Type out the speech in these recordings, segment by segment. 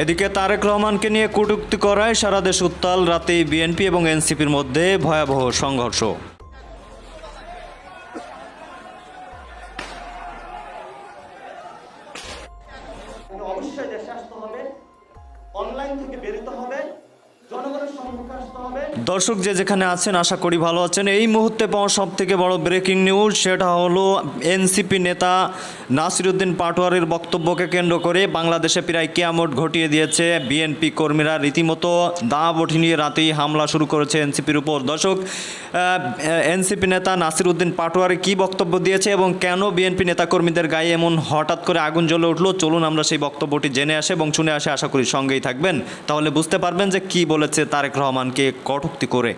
এদিকে তারেক রহমানকে নিয়ে কটুক্তি করায় সারা দেশ উত্তাল। রাতেই বিএনপি এবং এনসিপির মধ্যে ভয়াবহ সংঘর্ষ। অবশ্যই দেশে আসতে হবে অনলাইন থেকে বেরোতে হবে। দর্শক যে যেখানে আছেন, আশা করি ভালো আছেন। এই মুহূর্তে পাওয়া সব থেকে বড় ব্রেকিং নিউজ সেটা হলো এনসিপি নেতা নাসিরুদ্দিন পাটোয়ারির বক্তব্যকে কেন্দ্র করে বাংলাদেশে প্রায় কেয়ামত ঘটিয়ে দিয়েছে বিএনপি কর্মীরা। রীতিমতো দাব নিয়ে রাতেই হামলা শুরু করেছে এনসিপির উপর। দর্শক এনসিপি নেতা নাসিরুদ্দিন পাটোয়ারি কি বক্তব্য দিয়েছে এবং কেন বিএনপি নেতাকর্মীদের গায়ে এমন হঠাৎ করে আগুন জ্বলে উঠল? চলুন আমরা সেই বক্তব্যটি জেনে আসে এবং শুনে আসে। আশা করি সঙ্গেই থাকবেন। তাহলে বুঝতে পারবেন যে কি বলেছে তারেক রহমানকে কটূক্তি করে।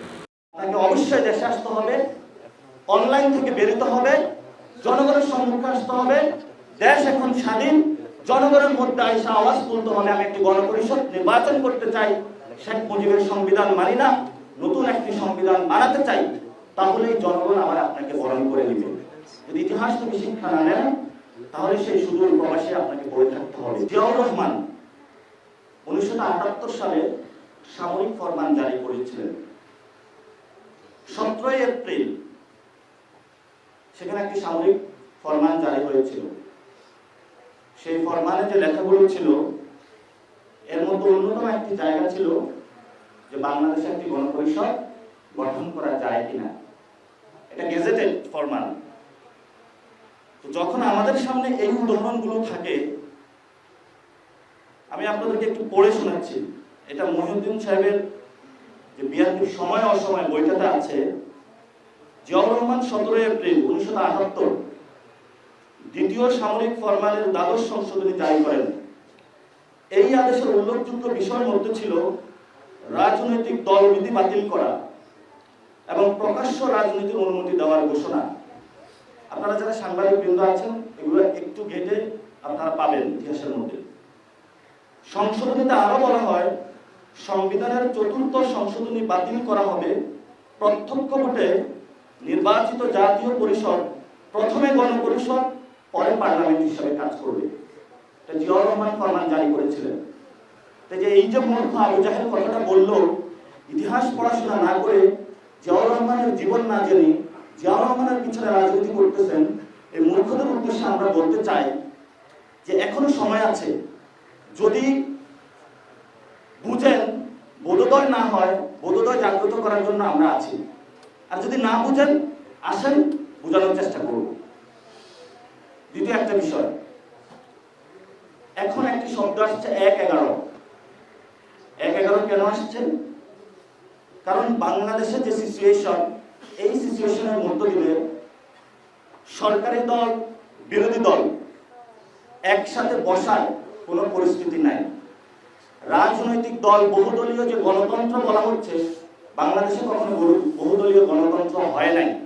অবশ্যই দেশে আসতে হবে অনলাইন থেকে বেরোতে হবে, জনগণের সম্মুখে আসতে হবে, দেশ এখন স্বাধীন, জনগণের মধ্যে আইসা আওয়াজ তুলতে হবে। আমি একটি গণপরিষদ নির্বাচন করতে চাই, শেখ মুজিবের সংবিধান মানি না, নতুন একটি সংবিধান চাই, তাহলেই জনগণ আবার আপনাকে বরণ করে নেবে। যদি ইতিহাস থেকে শিক্ষা না নেন, তাহলে সেই সুদূর প্রবাসে আপনাকে পড়ে থাকতে হবে। জিয়াউর রহমান উনিশশো আটাত্তর সালে সামরিক ফরমান জারি করেছিলেন। সতেরোই এপ্রিল সেখানে একটি সামরিক ফরমান জারি হয়েছিল। সেই ফরমানে যে লেখাগুলো ছিল, এর মধ্যে অন্যতম একটি জায়গা ছিল যে বাংলাদেশে একটি গণপরিষদ গঠন করা যায় কিনা। এটা গেজেটেড ফরমান। তো যখন আমাদের সামনে এই উদাহরণগুলো থাকে, আমি আপনাদেরকে একটু পড়ে শোনাচ্ছি। এটা মহিউদ্দিন সাহেবের যে বিএনপির সময় অসময় বইটাতে আছে, জিয়াউর রহমান সতেরো এপ্রিল উনিশশো আটাত্তর দ্বিতীয় সামরিক ফরমানের দ্বাদশ সংশোধনী জারি করেন। এই আদেশের উল্লেখযোগ্য বিষয়ের মধ্যে ছিল রাজনৈতিক দলবিধি বাতিল করা এবং প্রকাশ্য রাজনীতির অনুমতি দেওয়ার ঘোষণা। আপনারা যারা সাংবাদিক বৃন্দ আছেন, এগুলো একটু ঘেটে আপনারা পাবেন ইতিহাসের মধ্যে। সংশোধনীতে আরও বলা হয় সংবিধানের চতুর্থ সংশোধনী বাতিল করা হবে। প্রত্যক্ষ ভোটে নির্বাচিত জাতীয় পরিষদ প্রথমে গণপরিষদ, পরে পার্লামেন্ট হিসাবে কাজ করবে। এটা জিয়াউর রহমান ফরমান জারি করেছিলেন। যে এই যে মূর্খ আবু জাহেল কথাটা বলল, ইতিহাস পড়াশোনা না করে জিয়াউর রহমানের জীবন না জেনে জিয়াউর রহমানের পিছনে রাজনীতি করতেছেন, এই মূর্খদের উদ্দেশ্যে আমরা বলতে চাই যে এখনও সময় আছে। যদি বুঝেন বোধোদয় না হয়, বোধোদয় জাগ্রত করার জন্য আমরা আছি। আর যদি না বুঝেন, আসেন, বোঝানোর চেষ্টা করব। দ্বিতীয় একটা বিষয়। এখন একটি শব্দ আসছে এক এগারো। এক এগারো কেন আসছে? কারণ বাংলাদেশের যে সিচুয়েশন এই সিচুয়েশনের মধ্য দিয়ে সরকারি দল, বিরোধী দল একসাথে বসার কোনো পরিস্থিতি নাই। রাজনৈতিক দল, বহুদলীয় যে গণতন্ত্র বলা হচ্ছে, বাংলাদেশে কখনো বহু- বহুদলীয় গণতন্ত্র হয় নাই।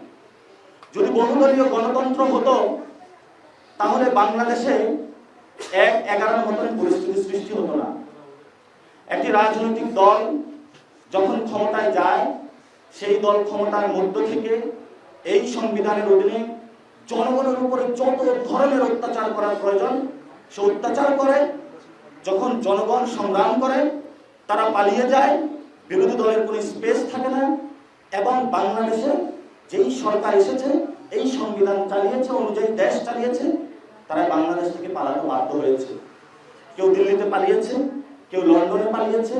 যদি বহুদলীয় গণতন্ত্র হতো, তাহলে বাংলাদেশে এক এগারোর মতন পরিস্থিতি সৃষ্টি হতো না। একটি রাজনৈতিক দল যখন ক্ষমতায় যায়, সেই দল ক্ষমতার মধ্য থেকে এই সংবিধানের অধীনে জনগণের উপরে যত ধরনের অত্যাচার করার প্রয়োজন, সে অত্যাচার করে যখন জনগণ সংগ্রাম করে, তারা পালিয়ে যায়, বিরোধী দলের কোনো স্পেস থাকে না, এবং বাংলাদেশে যেই সরকার এসেছে, এই সংবিধান চালিয়েছে অনুযায়ী দেশ চালিয়েছে, তারা বাংলাদেশ থেকে পালাতে বাধ্য হয়েছে। কেউ দিল্লিতে পালিয়েছে, কেউ লন্ডনে পালিয়েছে,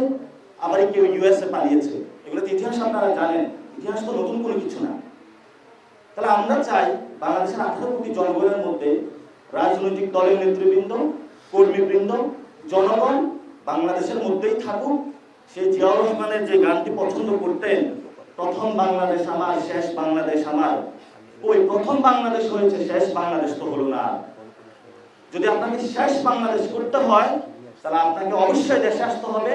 আবার কেউ ইউএসএ পালিয়েছে। এগুলো তো ইতিহাস আপনারা জানেন, ইতিহাস তো নতুন কোনো কিছু না। তাহলে আমরা চাই বাংলাদেশের আঠারো কোটি জনগণের মধ্যে রাজনৈতিক দলের নেতৃবৃন্দ, কর্মীবৃন্দ জনগণ বাংলাদেশের মধ্যেই থাকুক। সে জিয়াউর রহমানের যে গানটি পছন্দ করতেন, প্রথম বাংলাদেশ আমার, শেষ বাংলাদেশ আমার। ওই প্রথম বাংলাদেশ হয়েছে, শেষ বাংলাদেশ তো হলো না। যদি আপনাকে শেষ বাংলাদেশ করতে হয়, তাহলে আপনাকে অবশ্যই দেশে আসতে হবে,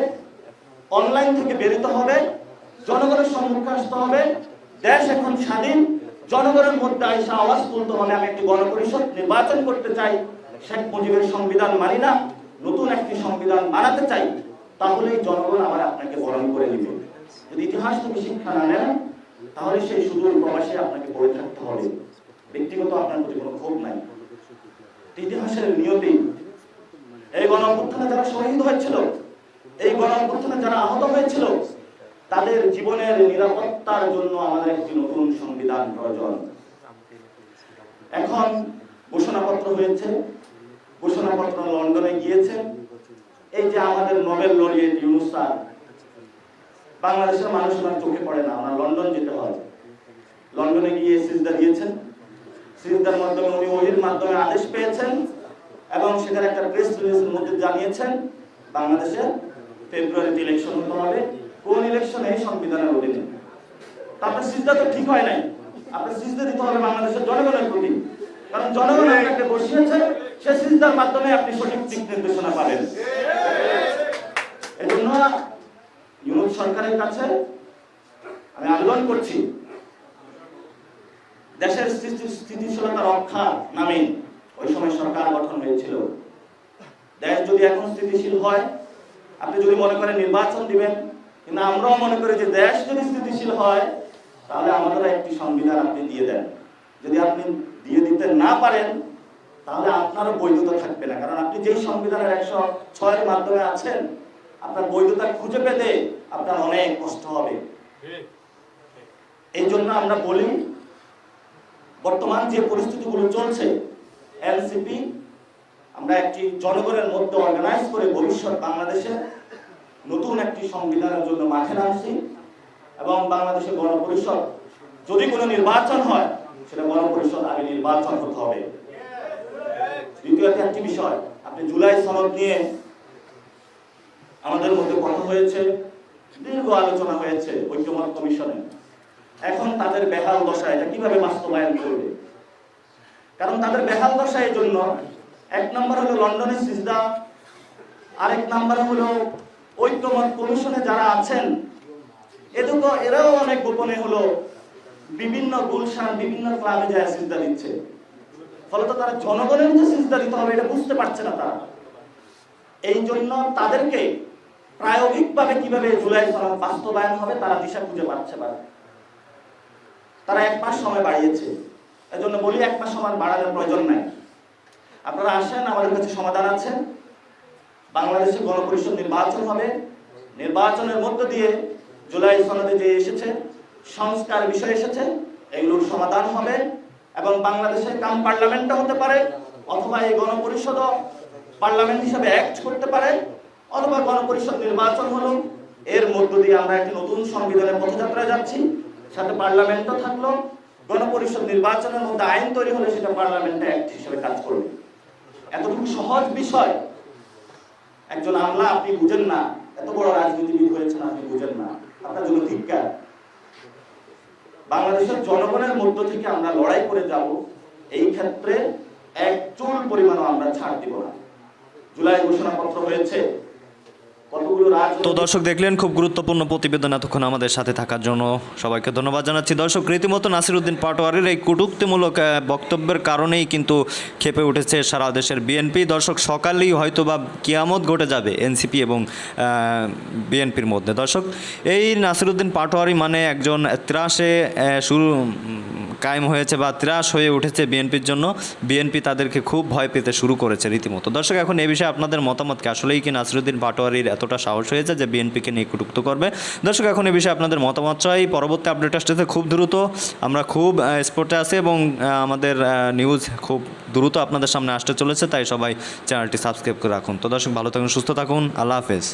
অনলাইন থেকে বেরোতে হবে, জনগণের সম্মুখে আসতে হবে। দেশ এখন স্বাধীন, জনগণের মধ্যে আইসা আওয়াজ তুলতে হবে। আমি একটি গণপরিষদ নির্বাচন করতে চাই, শেখ মুজিবের সংবিধান মানি না। নতুন একটি সংবিধান বানাতে চাই, তাহলেই জনগণ আবার আপনাকে বরণ করে নেবে। যদি ইতিহাস থেকে শিক্ষা না নেন, তাহলে সেই সুদূর প্রবাসে আপনাকে পড়ে থাকতে হবে। ব্যক্তিগত আপনার প্রতি কোনো ক্ষোভ নাই। ইতিহাসের নিয়তি এই গণ অভ্যুত্থানে যারা শহীদ হয়েছিল, এই গণ অভ্যুত্থানে যারা আহত হয়েছিল, তাদের জীবনের নিরাপত্তার জন্য আমাদের একটি নতুন সংবিধান প্রয়োজন। এখন ঘোষণাপত্র হয়েছে ঘোষণাপত্র লন্ডনে গিয়েছে এই যে আমাদের নোবেল লরিয়েট ইউনুস স্যার, বাংলাদেশের মানুষ ওনার চোখে পড়ে না, ওনার লন্ডন যেতে হয়। লন্ডনে গিয়ে সিজদা দিয়েছেন। সিজদার মাধ্যমে উনি ওহির মাধ্যমে আদেশ পেয়েছেন এবং সেখানে একটা প্রেস রিলিজের মধ্যে জানিয়েছেন, বাংলাদেশে ফেব্রুয়ারিতে ইলেকশন হতে হবে। কোন ইলেকশনে সংবিধানের অধীনে? তা আপনার সিজদা তো ঠিক হয় নাই। আপনার সিজদা দিতে হবে বাংলাদেশের জনগণের প্রতি। কারণ জনগণ আপনাকে বসিয়েছে সে সিজদার মাধ্যমে আপনি সঠিক দিক নির্দেশনা পাবেন। এজন্য ইউনুস সরকারের কাছে আমি আবেদন করছি, দেশের স্থিতিশীলতা রক্ষা নামে ওই সময় সরকার গঠন হয়েছিল। দেশ যদি এখন স্থিতিশীল হয়, আপনি যদি মনে করেন নির্বাচন দিবেন, কিন্তু আমরাও মনে করি যে দেশ যদি স্থিতিশীল হয়, তাহলে আমাদের একটি সংবিধান আপনি দিয়ে দেন। যদি আপনি দিয়ে দিতে না পারেন তাহলে আপনারও বৈধতা থাকবে না। কারণ আপনি যেই সংবিধানের একশো ছয়ের মাধ্যমে আছেন, আপনার বৈধতা খুঁজে পেতে আপনার অনেক কষ্ট হবে। এই জন্য আমরা বলি, বর্তমান যে পরিস্থিতিগুলো চলছে, এলসিপি, আমরা একটি জনগণের মধ্যে অর্গানাইজ করে ভবিষ্যৎ বাংলাদেশে নতুন একটি সংবিধানের জন্য মাঠে নামছি এবং বাংলাদেশে গণপরিষদ, যদি কোনো নির্বাচন হয়, সেটা গণপরিষদ আগে নির্বাচন হতে হবে। দ্বিতীয়ত একটি বিষয়, আপনি জুলাই সনদ নিয়ে আমাদের মধ্যে কথা হয়েছে, দীর্ঘ আলোচনা হয়েছে ঐক্যমত কমিশনে। এখন তাদের বেহাল দশা এটা কীভাবে বাস্তবায়ন করবে? কারণ তাদের বেহাল দশা এই জন্য, এক নম্বর হলো লন্ডনের সিজদা, আরেক নাম্বার হলো ঐক্যমত কমিশনে যারা আছেন এদিকে এরাও অনেক গোপনে হলো বিভিন্ন গুলশান, বিভিন্ন ক্লাবে যায় সিজদা দিচ্ছে। ফলত তারা জনগণের যে সিজদা দিতে হবে, এটা বুঝতে পারছে না তারা। এই জন্য তাদেরকে প্রায়োগিকভাবে কীভাবে জুলাই সনদ বাস্তবায়ন হবে, তারা দিশা খুঁজে পাচ্ছে না। তারা এক মাস সময় বাড়িয়েছে। এজন্য বলি, এক মাস সময় বাড়ানোর প্রয়োজন নাই। আপনারা আসেন, আমাদের কাছে সমাধান আছে। বাংলাদেশে গণপরিষদ নির্বাচন হবে। নির্বাচনের মধ্য দিয়ে জুলাই সনদে যে এসেছে, সংস্কার বিষয় এসেছে, এগুলোর সমাধান হবে। এবং বাংলাদেশে কাম পার্লামেন্টটা হতে পারে, অথবা এই গণপরিষদ পার্লামেন্ট হিসেবে অ্যাক্ট করতে পারে, অথবা গণপরিষদ নির্বাচন হলো, এর মধ্য দিয়ে আমরা একটি নতুন সংবিধানের পথযাত্রায় যাচ্ছি, সাথে পার্লামেন্টও থাকল, গণপরিষদ নির্বাচনের মধ্যে আইন তৈরি হলে সেটা পার্লামেন্টে অ্যাক্ট হিসেবে কাজ করবে। এতটুকু সহজ বিষয়, একজন আমলা আপনি বুঝেন না, এত বড় রাজনীতিবিদ হয়েছেন আপনি বুঝেন না, আপনার জন্য ধিক্কার। বাংলাদেশের জনগণের মধ্য থেকে আমরা লড়াই করে যাব, এই ক্ষেত্রে এক চুল পরিমাণও আমরা ছাড় দিব না। জুলাই ঘোষণাপত্র হয়েছে তো দর্শক দেখলেন, খুব গুরুত্বপূর্ণ প্রতিবেদন এতক্ষণ আমাদের সাথে থাকার জন্য। সবাইকে ধন্যবাদ জানাচ্ছি। দর্শক, রীতিমতো নাসিরুদ্দিন পাটোয়ারির এই কটূক্তিমূলক বক্তব্যের কারণেই কিন্তু খেপে উঠেছে সারা দেশের বিএনপি। দর্শক, সকালেই হয়তো বা কিয়ামত ঘটে যাবে এনসিপি এবং বিএনপির মধ্যে। দর্শক, এই নাসিরুদ্দিন পাটোয়ারি মানে একজন ত্রাসে শুরু কায়েম হয়েছে বা ত্রাস হয়ে উঠেছে বিএনপির জন্য, বিএনপি তাদেরকে খুব ভয় পেতে শুরু করেছে রীতিমতো। দর্শক, এখন এ বিষয়ে আপনাদের মতামতকে আসলেই কি নাসিরুদ্দিন পাটোয়ারির এতটা সাহস হয়েছে যে বিএনপিকে নিয়ে কটুক্ত করবে? দর্শক, এখন এ বিষয়ে আপনাদের মতামত চাই। পরবর্তী আপডেট আসতেছে খুব দ্রুত আমরা খুব স্পোর্টে আছি এবং আমাদের নিউজ খুব দ্রুত আপনাদের সামনে আসতে চলেছে, তাই সবাই চ্যানেলটি সাবস্ক্রাইব করে রাখুন। তো দর্শক, ভালো থাকুন, সুস্থ থাকুন, আল্লাহ হাফেজ।